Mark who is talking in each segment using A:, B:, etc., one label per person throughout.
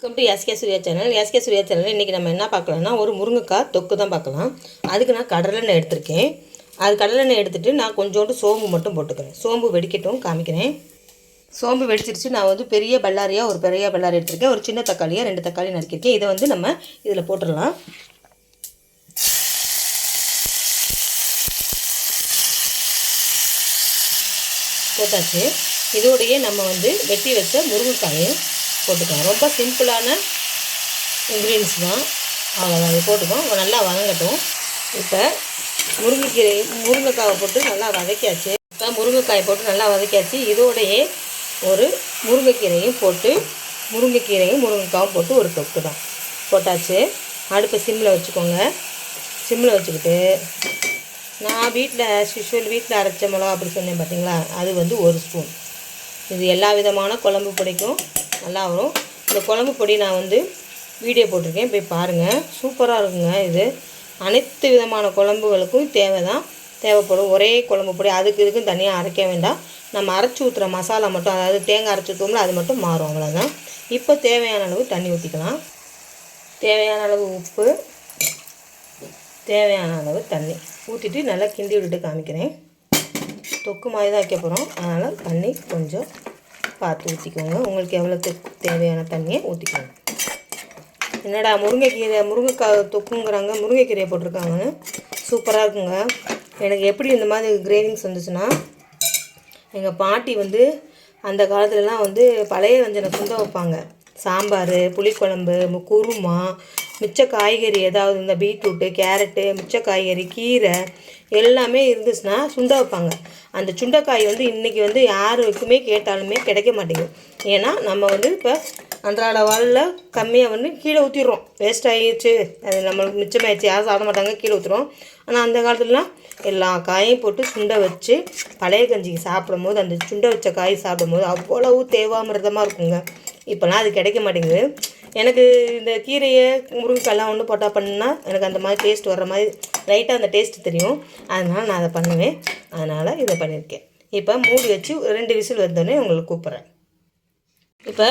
A: Welcome to SK Surya channel SK Surya channel இன்றைக்கி நம்ம என்ன பார்க்கலாம்னா ஒரு முருங்கைக்காய் தொக்கு தான் பார்க்கலாம். அதுக்கு நான் கடலெண்ணெய் எடுத்திருக்கேன். அது கடலெண்ணெய் எடுத்துகிட்டு நான் கொஞ்சோண்டு சோம்பு மட்டும் போட்டுக்கிறேன். சோம்பு வெடிக்கட்டும் காமிக்கிறேன். சோம்பு வெடிச்சிருச்சு. நான் வந்து பெரிய பல்லாரியாக ஒரு பெரிய பல்லாரி எடுத்திருக்கேன். ஒரு சின்ன தக்காளியாக ரெண்டு தக்காளி நறுக்கிருக்கேன் இதை வந்து நம்ம இதில் போட்டுடலாம். போட்டாச்சு. இதோடையே நம்ம வந்து வெட்டி வச்ச முருங்கைக்காயும் போட்டுக்கலாம் ரொம்ப சிம்பிளான இன்க்ரீடியன்ஸ் தான். அவ்வளோதான் இது போட்டுக்கோம் நல்லா வதங்கட்டும். இப்போ முருங்கைக்கீரை முருங்கைக்காவை போட்டு நல்லா வதக்கியாச்சு. இப்போ முருங்கைக்காயை போட்டு நல்லா வதக்கியாச்சு. இதோடையே ஒரு முருங்கைக்கீரையும் போட்டு முருங்கைக்கீரையும் முருங்கைக்காவும் போட்டு ஒரு தொக்கு தான். போட்டாச்சு. அடுப்பை சிம்மில் வச்சுக்கோங்க. சிம்மில் வச்சுக்கிட்டு நான் வீட்டில் யூஷுவல் வீட்டில் அரைச்ச மிளகா அப்படி சொன்னேன் பார்த்தீங்களா அது வந்து ஒரு ஸ்பூன். இது எல்லா விதமான குழம்பு பிடிக்கும். நல்லா வரும். இந்த குழம்பு பொடி நான் வந்து வீடியோ போட்டிருக்கேன். போய் பாருங்கள் சூப்பராக இருக்குங்க இது. அனைத்து விதமான குழம்புகளுக்கும் தேவை தான் தேவைப்படும் ஒரே குழம்பு பொடி. அதுக்கு இதுக்கும் தனியாக அரைக்க வேண்டாம். நம்ம அரைச்சி ஊற்றுற மசாலா மட்டும் அதாவது தேங்காய் அரைச்சி ஊற்றுவோம்ல அது மட்டும் மாறும் அவ்வளோதான் இப்போ தேவையான அளவு தண்ணி ஊற்றிக்கலாம் தேவையான அளவு உப்பு. தேவையான அளவு தண்ணி. ஊற்றிட்டு நல்லா கிண்டி விட்டுட்டு காமிக்கிறேன். தொக்கு மாதிரி தான் வைக்க போகிறோம் அதனால் தண்ணி கொஞ்சம் பார்த்து ஊற்றிக்கோங்க உங்களுக்கு எவ்வளோ தேவையான தண்ணியை ஊற்றிக்கோங்க என்னடா முருங்கைக்கீரை முருங்கைக்காய் தொக்குங்கிறாங்க முருங்கைக்கீரையை போட்டிருக்காங்க சூப்பராக இருக்குங்க. எனக்கு எப்படி இந்த மாதிரி கிரேவிங்ஸ் வந்துச்சுன்னா எங்கள் பாட்டி வந்து அந்த காலத்துலலாம் வந்து பழைய வஞ்சனை சுண்ட வைப்பாங்க. சாம்பார் புளிக்குழம்பு குருமா மிச்ச காய்கறி ஏதாவது இந்த பீட்ரூட்டு கேரட்டு மிச்ச காய்கறி கீரை எல்லாமே இருந்துச்சுன்னா சுண்ட வைப்பாங்க. அந்த சுண்டைக்காய் வந்து இன்றைக்கி வந்து யாருக்குமே கேட்டாலுமே கிடைக்க மாட்டேங்குது. ஏன்னா நம்ம வந்து இப்போ அன்றாட வாழ்வில் கம்மியாக வந்து கீழே ஊற்றிடுறோம் வேஸ்ட் ஆகிடுச்சு அது நம்மளுக்கு மிச்சமாயிடுச்சு. யாரும் சாப்பிட மாட்டாங்க. கீழே ஊற்றுறோம் ஆனால் அந்த காலத்துலலாம் எல்லா காயும் போட்டு சுண்டை வச்சு பழைய கஞ்சிக்கு சாப்பிடும் போது அந்த சுண்டை வச்ச காய் சாப்பிடும் போது அவ்வளவு தேவாமிரதமாக இருக்குங்க. இப்போலாம் அது கிடைக்க மாட்டேங்குது. எனக்கு இந்த கீரையை முருங்கைக்காய்லாம் ஒன்று போட்டால் பண்ணால் எனக்கு அந்த மாதிரி டேஸ்ட் வர்ற மாதிரி லைட்டாக அந்த டேஸ்ட் தெரியும். அதனால் நான் அதை பண்ணுவேன். அதனால் இதை பண்ணியிருக்கேன். இப்போ மூடி வச்சு ரெண்டு விசில் வந்தோடனே உங்களுக்கு கூப்பிட்றேன். இப்போ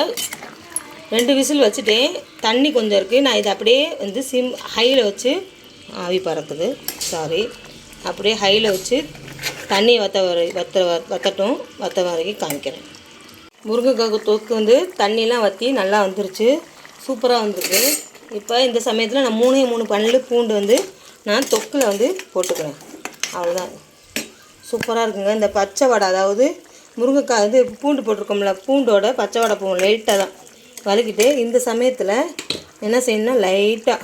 A: ரெண்டு விசில் வச்சுட்டேன். தண்ணி கொஞ்சம் இருக்குது நான் இதை அப்படியே வந்து சிம் ஹையில் வச்சு ஆவி பறக்குது. சாரி அப்படியே ஹையில் வச்சு தண்ணி வத்த வர வத்த வத்தட்டும். வத்த வரைக்கும் காமிக்கிறேன். முருங்கைக்காய் தொக்கு வந்து தண்ணிலாம் வற்றி நல்லா வந்துருச்சு. சூப்பராக வந்துருக்கு. இப்போ இந்த சமயத்தில் நான் மூணே மூணு பல்லு பூண்டு வந்து நான் தொக்கில் வந்து போட்டுக்கிறேன். அவ்வளோதான் சூப்பராக இருக்குங்க. இந்த பச்சை வடை அதாவது முருங்கைக்காய் வந்து பூண்டு போட்டிருக்கோம்ல பூண்டோட பச்சை வடை போகும் லைட்டாக தான். வதக்கிட்டு இந்த சமயத்தில் என்ன செய்யணும்னா லைட்டாக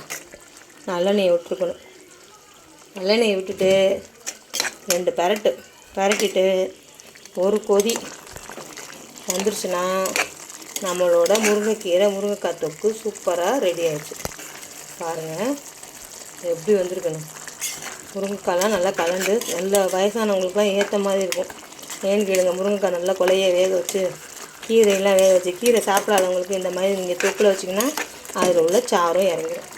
A: நல்லெண்ணெயை விட்டுருக்கணும். நல்லெண்ணெயை விட்டுட்டு ரெண்டு பரட்டு பரட்டிட்டு ஒரு கொதி வந்துருச்சுன்னா நம்மளோட முருங்கைக்கீரை முருங்கைக்காய் தொக்கு சூப்பராக ரெடி ஆயிடுச்சு. பாருங்கள் எப்படி வந்திருக்கணும் முருங்கைக்காய்லாம் நல்லா கலந்து நல்ல வயசானவங்களுக்குலாம் ஏற்ற மாதிரி இருக்கும். ஏன்னு கேளுங்க முருங்கைக்காய் நல்லா கொலையை வேக வச்சு கீரையெல்லாம் வேக வச்சு கீரை சாப்பிடாதவங்களுக்கு இந்த மாதிரி நீங்கள் தொக்கில் வச்சிங்கன்னா அதில் உள்ள சாரும் இறங்கிடும்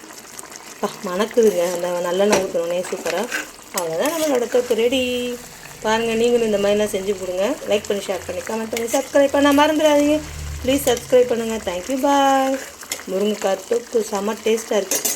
A: அப்பா மணக்குதுங்க. அந்த நல்லெண்ணெய் ஊற்றணுன்னே சூப்பராக அவ்வளோதான் நம்மளோட தொக்கு ரெடி பாருங்கள் நீங்களும் இந்த மாதிரிலாம் செஞ்சு கொடுங்க. லைக் பண்ணி ஷேர் பண்ணி கமெண்ட் பண்ணி சப்ஸ்கிரைப் பண்ண மறந்துடாதீங்க. ப்ளீஸ் சப்ஸ்கிரைப் பண்ணுங்கள் தேங்க்யூ பாய் முருங்கைக்காய் தொக்கு செம்ம டேஸ்ட்டாக இருக்குது